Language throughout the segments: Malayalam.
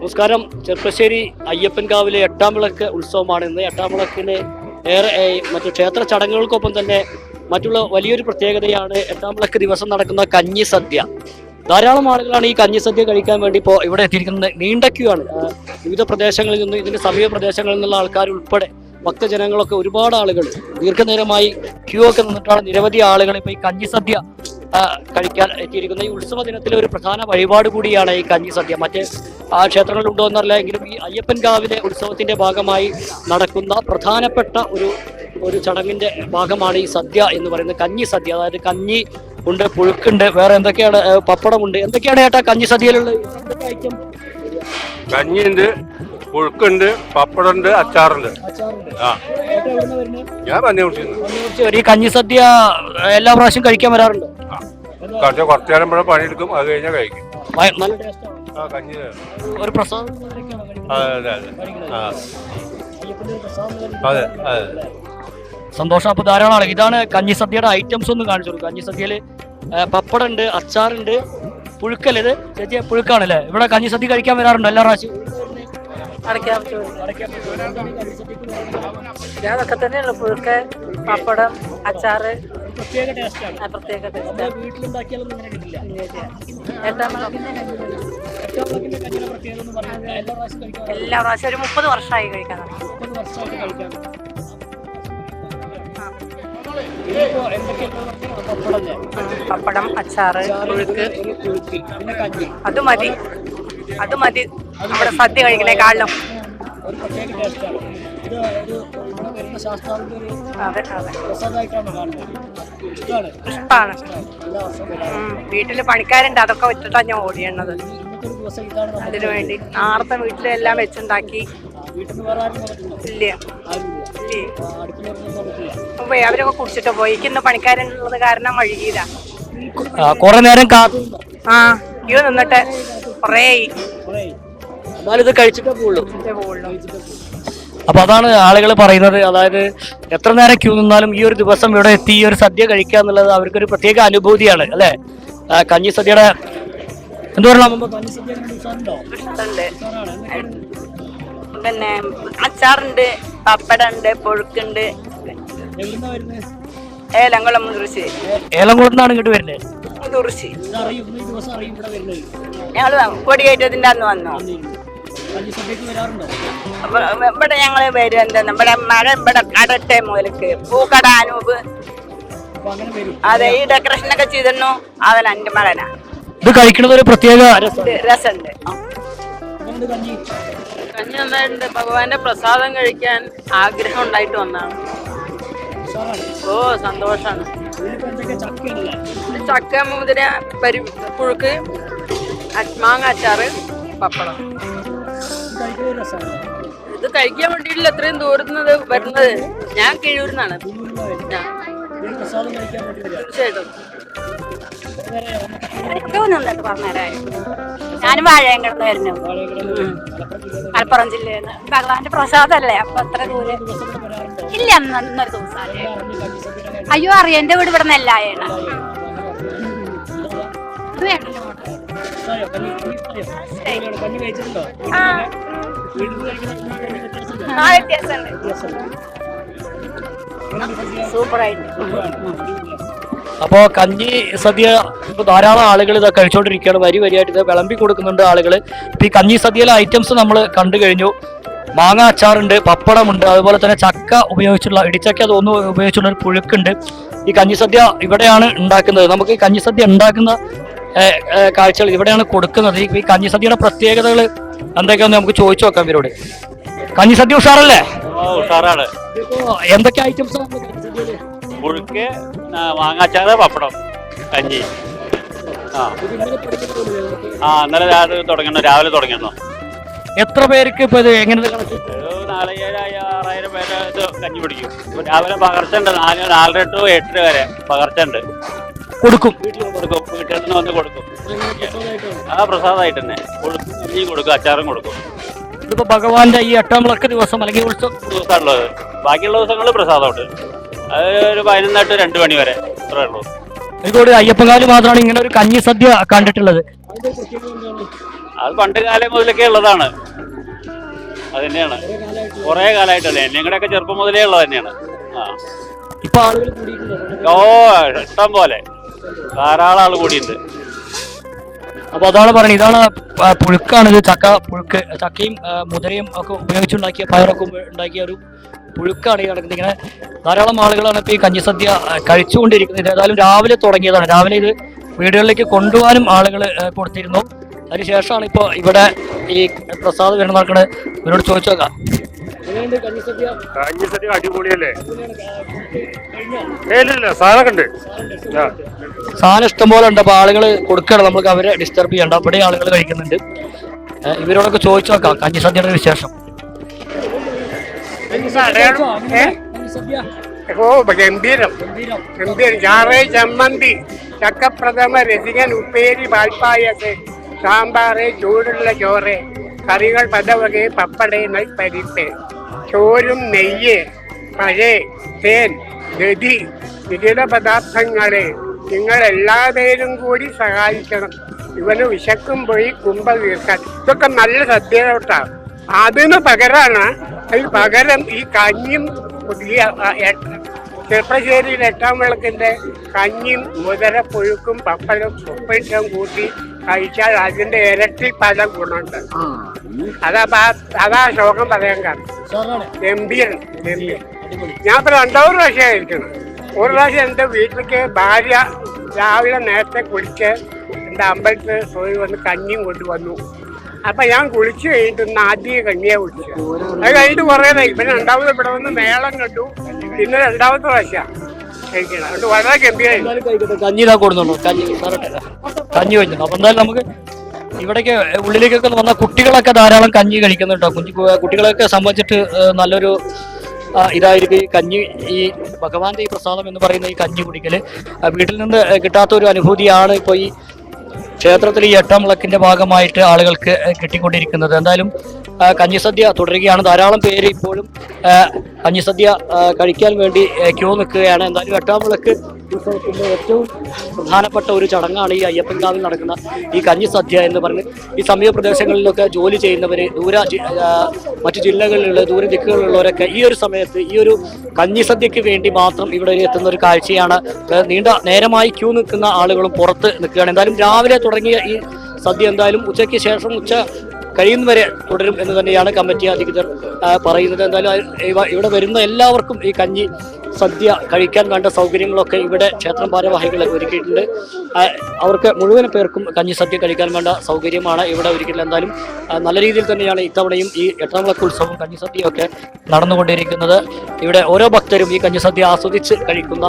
നമസ്കാരം. ചെർപ്പശ്ശേരി അയ്യപ്പൻകാവിലെ എട്ടാം വിളക്ക് ഉത്സവമാണ് ഇന്ന്. എട്ടാം വിളക്കിന് ഏറെ മറ്റു ക്ഷേത്ര ചടങ്ങുകൾക്കൊപ്പം തന്നെ മറ്റുള്ള വലിയൊരു പ്രത്യേകതയാണ് എട്ടാം വിളക്ക് ദിവസം നടക്കുന്ന കഞ്ഞി സദ്യ. ധാരാളം ആളുകളാണ് ഈ കഞ്ഞി സദ്യ കഴിക്കാൻ വേണ്ടി ഇപ്പോൾ ഇവിടെ എത്തിയിരിക്കുന്നത്. നീണ്ട ക്യൂ ആണ്. വിവിധ പ്രദേശങ്ങളിൽ നിന്ന് ഇതിന്റെ സമീപ പ്രദേശങ്ങളിൽ നിന്നുള്ള ആൾക്കാർ ഉൾപ്പെടെ ഭക്തജനങ്ങളൊക്കെ ഒരുപാട് ആളുകൾ ദീർഘനേരമായി ക്യൂ ഒക്കെ നിന്നിട്ടാണ് നിരവധി ആളുകൾ ഇപ്പോൾ ഈ കഞ്ഞി സദ്യ കഴിക്കാൻ എത്തിയിരിക്കുന്നത് ഈ ഉത്സവ ദിനത്തിലെ ഒരു പ്രധാന വഴിപാട് കൂടിയാണ് ഈ കഞ്ഞി സദ്യ. മറ്റ് ആ ക്ഷേത്രങ്ങളിലുണ്ടോ എന്നറിയില്ല. എങ്കിലും ഈ അയ്യപ്പൻകാവിലെ ഉത്സവത്തിന്റെ ഭാഗമായി നടക്കുന്ന പ്രധാനപ്പെട്ട ഒരു ഒരു ചടങ്ങിന്റെ ഭാഗമാണ് ഈ സദ്യ എന്ന് പറയുന്നത്. കഞ്ഞി സദ്യ. അതായത് കഞ്ഞി ഉണ്ട് പുഴുക്കുണ്ട് വേറെ എന്തൊക്കെയാണ് പപ്പടമുണ്ട്. എന്തൊക്കെയാണ് ഏട്ടാ കഞ്ഞി സദ്യയിലുള്ളത്? കഞ്ഞി ഐറ്റം? കഞ്ഞിയുണ്ട് പുഴുക്കുണ്ട് പപ്പടമുണ്ട് അച്ചാറുണ്ട്. ആ. ഞാൻ ഈ കഞ്ഞി സദ്യ എല്ലാ പ്രാവശ്യം കഴിക്കാൻ വരാറുണ്ട്? കുറച്ച് കുറച്ചു നേരം ഇവിടെ പണിയെടുക്കും അത് കഴിഞ്ഞാൽ കഴിക്കും. നല്ല ടേസ്റ്റാണ് ആ കഞ്ഞി ഒരു പ്രസാദം അതെ അതെ. അതെ ആ. അതെ അതെ. സന്തോഷം അപ്പൊ ധാരാളം ആളുകൾ ഇതാണ് കഞ്ഞി സദ്യയുടെ ഐറ്റംസ് ഒന്ന് കാണിച്ചു കൊടുക്കും. കഞ്ഞി സദ്യയിൽ പപ്പടം ഉണ്ട് അച്ചാറുണ്ട് പുഴുക്കല്ലേ ഇത് ചേച്ചി പുഴുക്കാണല്ലേ? ഇവിടെ കഞ്ഞി സദ്യ കഴിക്കാൻ വരാറുണ്ട് എല്ലാ പ്രാവശ്യം? അതൊക്കെ തന്നെയുള്ളു പുഴുക്ക് പപ്പടം അച്ചാറ്. പ്രത്യേക ടേസ്റ്റാണ് ടേസ്റ്റ് വീട്ടിലുണ്ടാക്കിയാലൊന്നും കിട്ടില്ല. എട്ടാം എല്ലാ പ്രാവശ്യം ഒരു മുപ്പത് വർഷമായി കഴിക്കാൻ. മുപ്പത് വർഷമായിട്ട് പപ്പടം അച്ചാറ് പുഴുക്ക്. അത് മതി. അത് മതി. നമ്മുടെ സദ്യ കഴിക്കണേക്കാളിലും ഒരു പ്രത്യേക ടേസ്റ്റാണ് ഇത് ഒരു ഇവിടെ വരുന്ന ശാസ്ത്രാവിന്റെ ഒരു അതെ അതെ. പ്രസാദമായിട്ടാണ് കാണുന്നത്. ഇഷ്ടമാണ് വീട്ടിൽ പണിക്കാരുണ്ട് അതൊക്കെ വെച്ചിട്ടാണ് ഞാൻ ഓടിയണത് അതിനു വേണ്ടി നാളത്തെ വീട്ടിലെല്ലാം വെച്ചുണ്ടാക്കി. ഇല്ല. ഇല്ലേ. അവരൊക്കെ കുടിച്ചിട്ട് പോയി. ഇന്ന് പണിക്കാരുള്ളത് കാരണം വഴുകിയതാ കുറെ നേരം ആ ക്യൂ നിന്നിട്ട് കൊറേ എന്നാലും ഇത് കഴിച്ചിട്ടേ പോവുള്ളൂ. പോകുള്ളൂ അപ്പൊ അതാണ് ആളുകൾ പറയുന്നത്. അതായത് എത്ര നേരം ക്യൂ നിന്നാലും ഈ ഒരു ദിവസം ഇവിടെ എത്തി ഈ ഒരു സദ്യ കഴിക്കുക എന്നുള്ളത് അവർക്കൊരു പ്രത്യേക അനുഭൂതിയാണ് അല്ലെ? കഞ്ഞി സദ്യയുടെ എന്താ പറയുക കഞ്ഞി സദ്യ? പിന്നെ അച്ചാറുണ്ട് പപ്പടുണ്ട് പൊഴുക്കുണ്ട്? ഏലംകുളം മുതിർച്ചി ഏലംകുളത്ത് നിന്നാണ് ഇങ്ങോട്ട് വരുന്നത്. മുതിർച്ചി ഞങ്ങൾ കൊടിയേറ്റത്തിന്റെ അന്ന് വന്നു? ഇവിടെ ഞങ്ങൾ വരും. എന്താ ഇവിടെ മഴ ഇവിടെ കടട്ടെ മുതലേക്ക് പൂക്കട അനൂപ്. അപ്പൊ അങ്ങനെ വരും. അതെ ഈ ഡെക്കറേഷൻ ഒക്കെ ചെയ്തിരുന്നു. അവൻ എന്റെ മകനാ. ഇത് കഴിക്കുന്നത് ഒരു പ്രത്യേക രസമുണ്ട്. കഞ്ഞി? കഞ്ഞി നന്നായിട്ടുണ്ട്. ഭഗവാന്റെ പ്രസാദം കഴിക്കാൻ ആഗ്രഹം ഉണ്ടായിട്ട് വന്നാണ് ഓ സന്തോഷാണ്. ചക്ക മുതിര പരി പുഴുക്ക് മാങ്ങ അച്ചാറ് പപ്പടം. രസമാണ് ഇത് കഴിക്കാൻ വേണ്ടിയിട്ടില്ല അത്രയും ദൂരത്തുനിന്ന് വരുന്നത്. ഞാൻ കിഴൂരിന്നാണ്. തീർച്ചയായിട്ടും. ഞാനും വാഴയും കിടന്ന് വരുന്നു. മലപ്പുറം ജില്ലയിൽ നിന്ന്. ഭഗവാന്റെ പ്രസാദല്ലേ അപ്പൊ അത്ര ദൂരം. ഇല്ല അന്നൊരു ദിവസം അയ്യോ അറിയാം എന്റെ വീട് ഇവിടെ നെല്ലായാണ് ഇത് വേണ്ടല്ലോ. ആ. വീട്ടിൽ കഴിക്കുന്ന ആ വ്യത്യാസമുണ്ട്. സൂപ്പറായിട്ട്. അപ്പോ കഞ്ഞി സദ്യ ഇപ്പൊ ധാരാളം ആളുകൾ ഇത് കഴിച്ചുകൊണ്ടിരിക്കുകയാണ് വരി വരിയായിട്ട് ഇത് വിളമ്പി കൊടുക്കുന്നുണ്ട് ആളുകൾ ഇപ്പൊ ഈ കഞ്ഞി സദ്യയിലെ ഐറ്റംസ് നമ്മൾ കണ്ടു കഴിഞ്ഞു. മാങ്ങ അച്ചാറുണ്ട് പപ്പടമുണ്ട് അതുപോലെ തന്നെ ചക്ക ഉപയോഗിച്ചുള്ള ഇടിച്ചക്ക തോന്നു ഉപയോഗിച്ചുള്ള ഒരു പുഴുക്കുണ്ട്. ഈ കഞ്ഞി സദ്യ ഇവിടെയാണ് ഉണ്ടാക്കുന്നത്. നമുക്ക് ഈ കഞ്ഞി സദ്യ ഉണ്ടാക്കുന്ന കാഴ്ചകൾ ഇവിടെയാണ് കൊടുക്കുന്നത്. ഈ കഞ്ഞിസദ്യയുടെ കഞ്ഞി സദ്യയുടെ പ്രത്യേകതകൾ എന്തൊക്കെയാന്ന് നമുക്ക് ചോദിച്ചു നോക്കാം ഇവരോട്. കഞ്ഞിസദ്യ ഉഷാറല്ലേ? ഉഷാറാണ്. എന്തൊക്കെ ഐറ്റംസ് പുഴുക്ക് മാങ്ങാച്ചാറ് പപ്പടം കഞ്ഞി. ആ. ഇന്നലെ രാത്രി തുടങ്ങണം രാവിലെ തുടങ്ങണം എത്ര പേർക്ക് ഇപ്പൊ ഇത് എങ്ങനെ ആറായിരം പേര് കഞ്ഞി പിടിക്കും. രാവിലെ പകർച്ച ഉണ്ട് നാല് നാലര ടു എട്ടര വരെ പകർച്ചുണ്ട് കൊടുക്കും. വീട്ടിലും കൊടുക്കും. വീട്ടിൽ വന്ന് കൊടുക്കും. ആ പ്രസാദമായിട്ട് തന്നെ കൊടുക്കും. കഞ്ഞി കൊടുക്കും അച്ചാറും കൊടുക്കും. ഇതിപ്പോ ഭഗവാന്റെ ഈ എട്ടാം വിളക്ക് ദിവസം അല്ലെങ്കിൽ ഉത്സവം ദിവസമുള്ളത് ബാക്കിയുള്ള ദിവസങ്ങളിൽ പ്രസാദമുണ്ട്. അത് ഒരു പതിനൊന്നായിട്ട് രണ്ട് മണി വരെ അത്രേ ഉള്ളൂ. ഇതോട് അയ്യപ്പങ്കാൽ മാത്രമാണ് ഇങ്ങനെ ഒരു കഞ്ഞി സദ്യ കണ്ടിട്ടുള്ളത്. അത് പണ്ട് കാലം മുതലൊക്കെ ഉള്ളതാണ്. അത് തന്നെയാണ്. കുറെ കാലമായിട്ടല്ലേ ഞങ്ങളുടെയൊക്കെ ചെറുപ്പം മുതലേ ഉള്ളത് തന്നെയാണ്. ആ. ഇപ്പൊ ആളുകൾ ഓ ഇഷ്ടം പോലെ. ധാരാളം ആൾ കൂടിയുണ്ട് അപ്പൊ അതാണ് പറയുന്നത് ഇതാണ് പുഴുക്കാണിത് ചക്ക പുഴുക്ക് ചക്കയും മുതിരയും ഒക്കെ ഉപയോഗിച്ചുണ്ടാക്കിയ പയറൊക്കെ ഉണ്ടാക്കിയ ഒരു പുഴുക്കാണ് ഈ നടക്കുന്നത്. ഇങ്ങനെ ധാരാളം ആളുകളാണ് ഇപ്പൊ ഈ കഞ്ഞിസദ്യ കഴിച്ചുകൊണ്ടിരിക്കുന്നത്. ഏതായാലും രാവിലെ തുടങ്ങിയതാണ്. രാവിലെ ഇത് വീടുകളിലേക്ക് കൊണ്ടുപോകാനും ആളുകൾ കൊടുത്തിരുന്നു. അതിനുശേഷമാണ് ഇപ്പോൾ ഇവിടെ ഈ പ്രസാദ് വരുന്ന നടക്കുന്നത് ഇവരോട് ചോദിച്ചു നോക്കാം കഞ്ഞിസദ്യ കഞ്ഞിസദ്യ അടിപൊളിയല്ലേ? ഇല്ല സാധനമൊക്കെ ഉണ്ട്. സാധനം ഇഷ്ടംപോലെ ഉണ്ട്. അപ്പൊ ആളുകൾ കൊടുക്കണം. നമുക്ക് അവരെ ഡിസ്റ്റർബ് ചെയ്യണ്ട. അവിടെ ആളുകൾ കഴിക്കുന്നുണ്ട്. ഇവരോടൊക്കെ ചോദിച്ചു നോക്കാം. കഞ്ഞി സദ്യയുടെ വിശേഷം. ഓ ഗംഭീരം. ഗംഭീരം. ചാറ് ചമ്മന്തി ചക്കപ്രഥമ രസികൻ ഉപ്പേരി പാൽപ്പായസ്. സാമ്പാറ് ചൂടുള്ള ചോറ് കറികൾ പലവകെ പപ്പട പരിപ്പ്. ചോറും നെയ്യ് പഴയ തേൻ ഗതി വിവിധ പദാർത്ഥങ്ങളെ നിങ്ങൾ എല്ലാവരും കൂടി സഹായിക്കണം. ഇവന് വിശക്കും പോയി കുമ്പ തീർക്കാൻ ഇതൊക്കെ നല്ല സദ്യ കേട്ടാ. അതിന് പകരാണ് അതിന് പകരം ഈ കഞ്ഞിയും പുതിയ ചെറുപ്പശ്ശേരിയിൽ എട്ടാം വിളക്കിന്റെ കഞ്ഞിയും മുതലപ്പുഴുക്കും പുഴുക്കും പപ്പടം ഉപ്പിട്ടും കൂട്ടി കഴിച്ചാൽ അതിന്റെ ഇരട്ടി പല ഗുണമുണ്ട്. അതാ ബാ- അതാ ശോകം പറയാൻ കാരണം. ഗംഭീരൻ ഗംഭീരൻ ഞാൻ ഇപ്പൊ രണ്ടാമത് പ്രാവശ്യം കഴിക്കണം ഒരു പ്രാവശ്യം എന്റെ വീട്ടിലേക്ക് ഭാര്യ രാവിലെ നേരത്തെ കുളിച്ച് എന്റെ അമ്പലത്തിൽ പോയി വന്ന് കഞ്ഞിയും കൊണ്ടുവന്നു അപ്പൊ ഞാൻ കുളിച്ചു കഴിഞ്ഞിട്ട് ഒന്ന് ആദ്യം കഞ്ഞിയെ കുടിച്ചു അത് കഴിഞ്ഞിട്ട് കുറേ നേരം പിന്നെ രണ്ടാമത് ഇവിടെ വന്ന് മേളം കണ്ടു. പിന്നെ രണ്ടാമത്തെ പ്രാവശ്യം കഴിക്കണം അതുകൊണ്ട് വളരെ ഗംഭീരമായി കഞ്ഞി ഇതാ കഞ്ഞി കഞ്ഞി വെച്ചിട്ടുണ്ട് അപ്പൊ എന്തായാലും നമുക്ക് ഇവിടേക്ക് ഉള്ളിലേക്കൊക്കെ വന്ന കുട്ടികളൊക്കെ ധാരാളം കഞ്ഞി കഴിക്കുന്നുണ്ടോ. കുഞ്ഞു കുട്ടികളൊക്കെ സംബന്ധിച്ചിട്ട് നല്ലൊരു ഇതായിരിക്കും ഈ കഞ്ഞി ഈ ഭഗവാന്റെ ഈ പ്രസാദം എന്ന് പറയുന്ന ഈ കഞ്ഞി കുടിക്കൽ. വീട്ടിൽ നിന്ന് കിട്ടാത്ത ഒരു അനുഭൂതിയാണ് ഇപ്പോൾ ഈ ക്ഷേത്രത്തിൽ ഈ എട്ടാം വിളക്കിന്റെ ഭാഗമായിട്ട് ആളുകൾക്ക് കിട്ടിക്കൊണ്ടിരിക്കുന്നത്. എന്തായാലും കഞ്ഞി കഞ്ഞിസദ്യ തുടരുകയാണ്. ധാരാളം പേര് ഇപ്പോഴും കഞ്ഞി കഞ്ഞിസദ്യ കഴിക്കാൻ വേണ്ടി ക്യൂ നിൽക്കുകയാണ്. എന്തായാലും എട്ടാം വിളക്ക് ഉത്സവത്തിന്റെ ഏറ്റവും പ്രധാനപ്പെട്ട ഒരു ചടങ്ങാണ് ഈ അയ്യപ്പൻകാവിൽ നടക്കുന്ന ഈ കഞ്ഞിസദ്യ എന്ന് പറഞ്ഞ് ഈ സമീപ പ്രദേശങ്ങളിലൊക്കെ ജോലി ചെയ്യുന്നവർ ദൂര മറ്റു ജില്ലകളിലുള്ള ദൂര ദിക്കുകളിലുള്ളവരൊക്കെ ഈ ഒരു സമയത്ത് ഈ ഒരു കഞ്ഞിസദ്യക്ക് വേണ്ടി മാത്രം ഇവിടെ എത്തുന്ന ഒരു കാഴ്ചയാണ്. നീണ്ട നേരമായി ക്യൂ നിൽക്കുന്ന ആളുകളും പുറത്ത് നിൽക്കുകയാണ്. എന്തായാലും രാവിലെ തുടങ്ങിയ ഈ സദ്യ എന്തായാലും ഉച്ചയ്ക്ക് ശേഷം ഉച്ച കഴിയുന്നവരെ തുടരും എന്ന് തന്നെയാണ് കമ്മിറ്റി അധികൃതർ പറയുന്നത്. എന്തായാലും ഇവിടെ വരുന്ന എല്ലാവർക്കും ഈ കഞ്ഞി സദ്യ കഴിക്കാൻ വേണ്ട സൗകര്യങ്ങളൊക്കെ ഇവിടെ ക്ഷേത്രം ഭാരവാഹികൾ ഒരുക്കിയിട്ടുണ്ട്. അവർക്ക് മുഴുവൻ പേർക്കും കഞ്ഞി സദ്യ കഴിക്കാൻ വേണ്ട സൗകര്യമാണ് ഇവിടെ ഒരുക്കിയിട്ടുള്ളത്. എന്തായാലും നല്ല രീതിയിൽ തന്നെയാണ് ഇത്തവണയും ഈ എട്ടാം വിളക്ക് ഉത്സവം കഞ്ഞി സദ്യയൊക്കെ നടന്നുകൊണ്ടിരിക്കുന്നത്. ഇവിടെ ഓരോ ഭക്തരും ഈ കഞ്ഞി സദ്യ ആസ്വദിച്ച് കഴിക്കുന്ന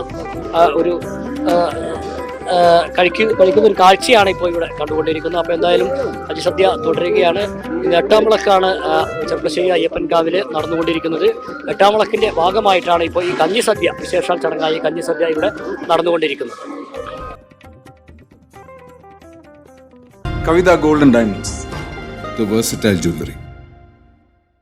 ഒരു കഴിക്കുന്ന കഴിക്കുന്ന ഒരു കാഴ്ചയാണ് ഇപ്പോൾ ഇവിടെ കണ്ടുകൊണ്ടിരിക്കുന്നത്. അപ്പോൾ എന്തായാലും അജിസദ്യ തുടരുകയാണ്. എട്ടാം വിളക്കാണ് ചെറുപ്പശ്ശേരി അയ്യപ്പൻ അയ്യപ്പൻകാവിൽ നടന്നുകൊണ്ടിരിക്കുന്നത്. എട്ടാം വിളക്കിന്റെ ഭാഗമായിട്ടാണ് ഇപ്പോൾ ഈ കഞ്ഞി സദ്യ വിശേഷാൽ ചടങ്ങായി കഞ്ഞി സദ്യ ഇവിടെ നടന്നുകൊണ്ടിരിക്കുന്നത്. Kavitha golden diamonds the versatile jewellery.